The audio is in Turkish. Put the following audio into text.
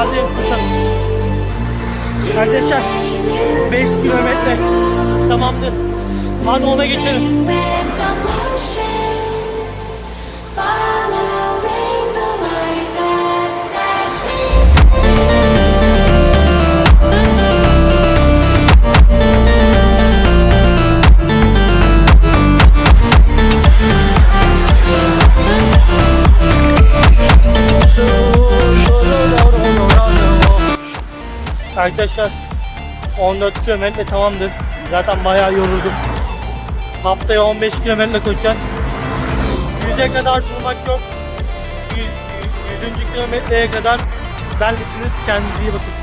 Hadi koşalım. Arkadaşlar 5 kilometre tamamdır. Hadi ona geçelim. Arkadaşlar 14 kilometre tamamdır. Zaten bayağı yoruldum. Haftaya 15 kilometre koşacağız. 100'e kadar durmak yok. 100. 100. kilometreye kadar benlisiniz. Kendinize iyi bakın.